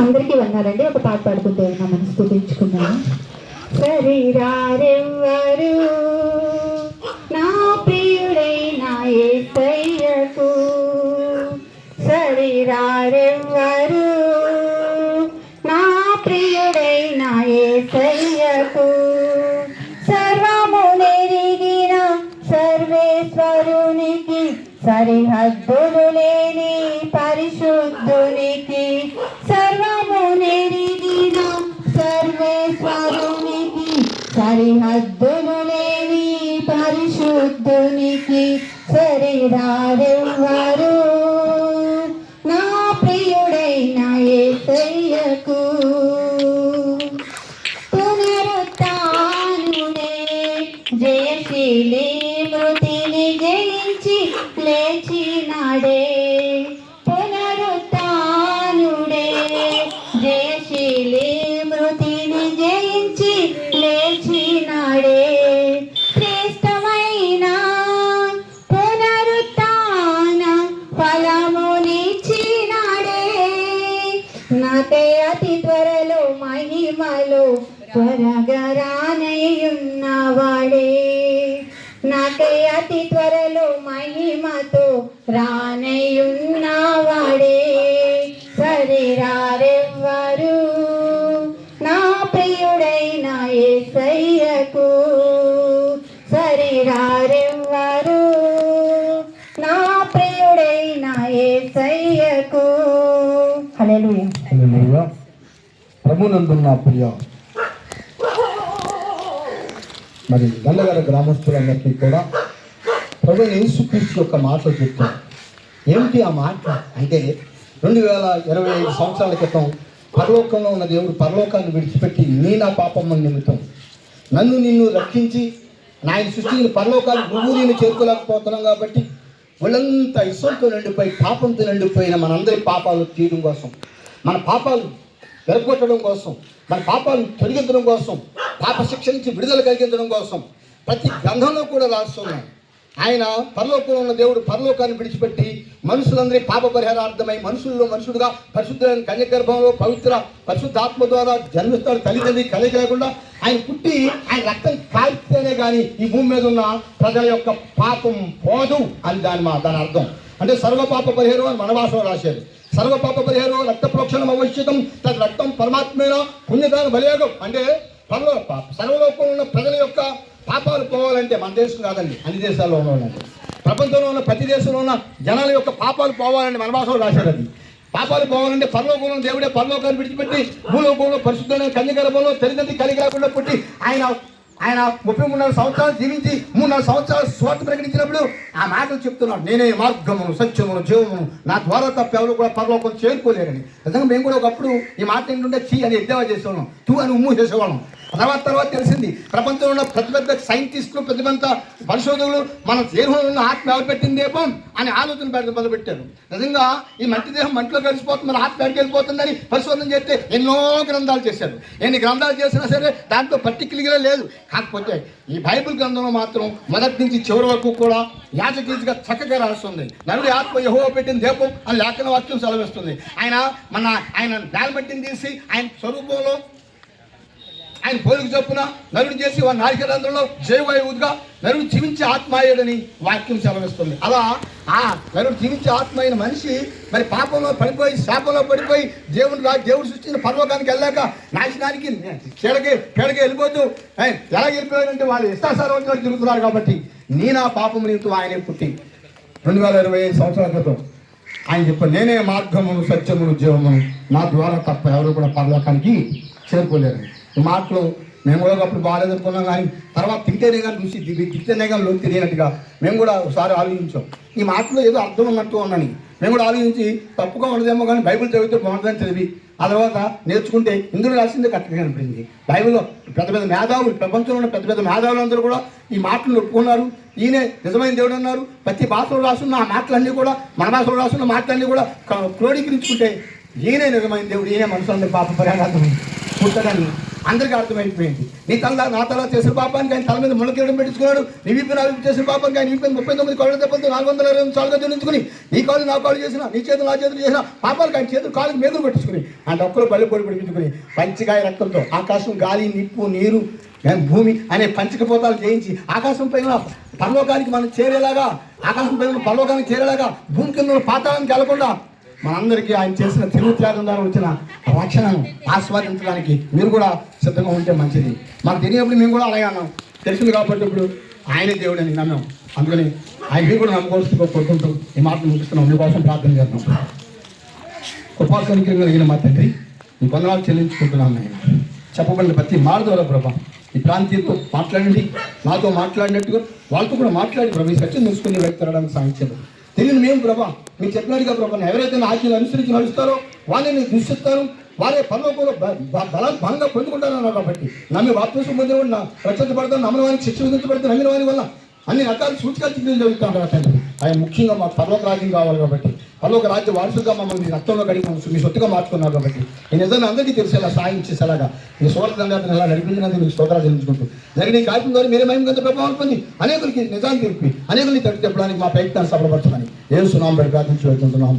అందరికీ వందాలండి. ఒక పాట పాడుకుంటే మనం స్థుతించుకున్నాము శరీరారెవ్వరు నా ప్రియుడైన ఏసయ్యకు శరీరారెవ్వరు నా ప్రియుడైన ఏసయ్యకు సర్వము నెరిగిన సర్వేశ్వరునికి సరిహద్దులు లేని పరిశుద్ధునికి సర్వము సర్వేశ్వరునికి సరిహద్దులు లేని పరిశుద్ధునికి శరీరారెవ్వరు నా ప్రియుడైన ఏసయ్యకు అతి త్వరలో మహిమతో రానయ్యున్నవాడే. శరీరారెవ్వరు నా ప్రియుడైన ఏసయ్యకు శరీరారెవ్వరు నా ప్రియుడైన ఏసయ్యకు హల్లెలూయా. హల్లెలూయా. ప్రభునందున్న ప్రియ. మరి గల్లగల గ్రామస్తులందరికీ కూడా ప్రభు యేసుక్రీస్తు యొక్క మాటలు చెప్తాను ఏమిటి ఆ మాట? అంటే రెండు వేల ఇరవై ఐదు సంవత్సరాల క్రితం పరలోకంలో ఉన్న దేవుడు పరలోకాన్ని విడిచిపెట్టి నీ నా పాపం నిమిత్తం నన్ను నిన్ను రక్షించి నా సృష్టిని పరలోకాన్ని నువ్వు నేను చేరుకోలేకపోతున్నాం కాబట్టి ఒళ్ళంతా ఇసంతో నిండిపోయి పాపంతో నిండిపోయిన మనందరి పాపాలు తీయడం కోసం మన పాపాలు వెరగొట్టడం కోసం మన పాపాలను తొలగించడం కోసం పాప శిక్ష నుంచి విడుదల కలిగించడం కోసం ప్రతి గ్రంథంలో కూడా రాస్తున్నాను ఆయన పరలోకంలో ఉన్న దేవుడు పరలోకాన్ని విడిచిపెట్టి మనుషులందరి పాప పరిహారార్థమై మనుషుల్లో మనుషుడుగా పరిశుద్ధమైన కన్యగర్భంలో పవిత్ర పరిశుద్ధాత్మ ద్వారా జన్మిస్తాడు తల్లిదండ్రి కలిగి లేకుండా ఆయన పుట్టి ఆయన రక్తం కాల్స్తేనే కానీ ఈ భూమి మీద ఉన్న ప్రజల యొక్క పాపం పోదు అని దాని మా దాని అర్థం. అంటే సర్వపాప పరిహారం అని మనవాసం రాశారు. సర్వపాప పరిహారం రక్త ప్రోక్షణం అవశ్యకం తన రక్తం పరమాత్మేన? పుణ్యదాన బలయోగం. అంటే పరలో సర్వలోకంలో ఉన్న ప్రజల యొక్క పాపాలు పోవాలంటే మన దేశం కాదండి అన్ని దేశాల్లో ఉన్నవాళ్ళండి ప్రపంచంలో ఉన్న ప్రతి దేశంలో ఉన్న జనాల యొక్క పాపాలు పోవాలంటే మన భాషలో రాశారు అది. పాపాలు పోవాలంటే పరలోకంలో దేవుడే పరలోకాన్ని విడిచిపెట్టి భూలోకంలో పరిశుద్ధమైన కన్యగర్భంలో తల్లిదండ్రి కలిగి కాకుండా పుట్టి ఆయన ఆయన ముప్పై మూడున్నర సంవత్సరాలు జీవించి మూడున్నర సంవత్సరాలు స్వార్థ ప్రకటించినప్పుడు ఆ మాటలు చెప్తున్నాడు నేనే మార్గమును సత్యమును జీవమును నా ద్వారా తప్ప ఎవరు కూడా పరలోకం చేరుకోలేరని. నిజంగా మేము కూడా ఒకప్పుడు ఈ మాట ఏంటంటే చీ అని ఎద్దేవా చేసేవాళ్ళం తూ అని ఉమ్ము చేసేవాళ్ళం. తర్వాత తర్వాత తెలిసింది. ప్రపంచంలో ఉన్న పెద్ద పెద్ద సైంటిస్టులు పెద్ద పెద్ద పరిశోధకులు మన దేహంలో ఉన్న ఆత్మ ఎవరు పెట్టిందేమో అని ఆలోచన పెట్ట మొదలుపెట్టారు. నిజంగా ఈ మట్టి దేహం మంటిలో కలిసిపోతుంది మన ఆత్మ ఎక్కడికి వెళ్ళిపోతుందని పరిశోధన చేస్తే ఎన్నో గ్రంథాలు చేశారు. ఎన్ని గ్రంథాలు చేసినా సరే దాంట్లో పర్టికులర్గా లేదు. కాకపోతే ఈ బైబిల్ గ్రంథంలో మాత్రం మొదటి నుంచి చివరి వరకు కూడా యాజకీజిగా చక్కగా రాస్తుంది. నరుడి ఆత్మ యహో పెట్టిన దీపం అని లేఖన వాక్యం సెలవిస్తుంది. ఆయన మన ఆయన నేలమట్టిని తీసి ఆయన స్వరూపంలో ఆయన పోలిక చొప్పున నరుడు చేసి వారి నారికరంధ్రంలో జయవాయువుగా నరుడు జీవించే ఆత్మ అయ్యాడని వాక్యం సెలవిస్తుంది. అలా ఆ నరుడు జీవించే ఆత్మ అయిన మనిషి మరి పాపంలో పడిపోయి శాపంలో పడిపోయి దేవుడు రా దేవుడు సృష్టించిన పర్వకానికి వెళ్ళాక నాశనానికి కేడకి కేడకి వెళ్ళిపోతూ ఎలా వెళ్ళిపోయారంటే వాళ్ళు ఇష్టాసారం వచ్చి తిరుగుతున్నారు కాబట్టి నేనా నా పాపం నిమిత్తం ఆయనే పుట్టి. రెండు వేల ఇరవై ఐదు సంవత్సరాల క్రితం ఆయన చెప్పారు నేనే మార్గమును సత్యమును జీవమును నా ద్వారా తప్ప ఎవరు కూడా పరలోకానికి చేరుకోలేరు. మాటలు మేము కూడా ఒకప్పుడు బాగాలేదనుకున్నాం కానీ తర్వాత తింటేనే కానీ చూసి తింటేనే కానీ లోతు తెలియనట్టుగా మేము కూడా ఒకసారి ఆలోచించాం. ఈ మాటలో ఏదో అర్థం ఉన్నట్టు ఉన్నాను మేము కూడా ఆలోచించి తప్పుగా ఉండదేమో కానీ బైబిల్ చదివితే బాగుంటుందని చదివి ఆ తర్వాత నేర్చుకుంటే ఇందులో రాసిందే కరెక్ట్గా కనిపించింది. బైబిల్లో పెద్ద పెద్ద మేధావులు ప్రపంచంలో ఉన్న పెద్ద పెద్ద మేధావులందరూ కూడా ఈ మాటలు ఒప్పుకున్నారు ఈయనే నిజమైన దేవుడు అన్నారు. ప్రతి భాషలో రాసున్న ఆ మాటలన్నీ కూడా మన భాషలో రాసున్న మాటలన్నీ కూడా క్రోడీకరించుకుంటే ఈయనే నిజమైన దేవుడు ఈయనే మనుషులందరి పాప పరిహారార్థం. పుట్టడని అందరికీ అర్థమైపోయింది. నీ తల నా తల చేసిన పాపానికి ఆయన తల మీద ముళ్ళకిరడం పెట్టించుకున్నాడు నీ వీపు నా వీపు చేసిన పాపానికి ఆయన వీపు ముప్పై తొమ్మిది కాళ్ళు దెబ్బలతో నాలుగు వందల ఇరవై ఎనిమిది సార్లుగా నీ కాళ్ళు నా కాళ్ళు చేసిన నీ చేతులు నా చేతులు చేసిన పాపాలకు ఆయన చేతులు కాళ్ళకి మీదలు పెట్టించుకుని ఆయన ఒక్కరు బలి పొడి పిడిపించుకుని పంచికాయ రక్తంతో ఆకాశం గాలి నిప్పు నీరు భూమి అనే పంచకపోతాలు చేయించి ఆకాశం పైన పరలోకానికి మనం చేరేలాగా ఆకాశం పైన పరలోకానికి చేరేలాగా భూమి కింద ఉన్న పాతాళానికి వెళ్ళకుండా మనందరికీ ఆయన చేసిన తిరుగుత్యాగం ద్వారా వచ్చిన రక్షణను ఆస్వాదించడానికి మీరు కూడా సిద్ధంగా ఉంటే మంచిది. మాకు తెలియనప్పుడు మేము కూడా అలాగే అన్నాం. తెలిసింది కాబట్టి ఇప్పుడు ఆయనే దేవుడు అని నమ్మాం. అందుకని ఆయన కూడా నమ్మకోవలసిందిగా కోరుకుంటూ ఈ మాటలు ముగిస్తున్నాం. మీకోసం ప్రార్థన చేద్దాం. కృపాకరికి కలిగిన మా తండ్రి ఈ వందనాలు చెల్లించుకుంటున్నాను నేను చెప్పబడిన ప్రతి మాట ద్వారా ప్రభా ఈ ప్రాంతీయంతో మాట్లాడండి. నాతో మాట్లాడినట్టుగా వాళ్ళతో కూడా మాట్లాడి ప్రభు ఈ సత్యం తెలుసుకుని వ్యక్తి తిరగడానికి సాధించారు తెలియదు మేము ప్రభా మీరు చెప్పినట్టుగా ప్రభా ఎవరైతే నా ఆజ్ఞలు అనుసరించి నడుస్తారో వాళ్ళని దృష్టిస్తారు వారే పరలోకంలో బ- బల బలంగా పొందుకుంటారన్నారు కాబట్టి. నమ్మి వాపసు పొందిన వాడు నా రక్షించబడతాను నమ్మిన వారికి శిక్ష విధించబడతాను నమ్మిన వారి వల్ల అన్ని రకాల సూచికలు చిక్కులు జరుగుతూ ఆయన ముఖ్యంగా మా పర్లోక రాజ్యం కావాలి కాబట్టి పర్లోక రాజ్య వారసుగా మమ్మల్ని రక్తంలో కడిగి మమ్మల్ని మీ సొత్తుగా మార్చుకున్నారు కాబట్టి ఈ నిజంగా అందరికీ ఎలా సాయం చేసేలాగా. మీ సోదరులంగా ఎలా నడిపించినందుకు మీకు స్తోత్రాలు చెల్లించుకుంటూ. జరిగిన ఈ కార్యక్రమం ద్వారా మీరే మహిమ గంత ప్రభావం పొంది అనేకులకి నిజాన్ని తెలిపి అనేకుల్ని తట్టు చెప్పడానికి మా ప్రయత్నాన్ని సఫలపరచమని ఏ సునాం పెట్టి ప్రార్థించి వెళ్తుంటున్నాం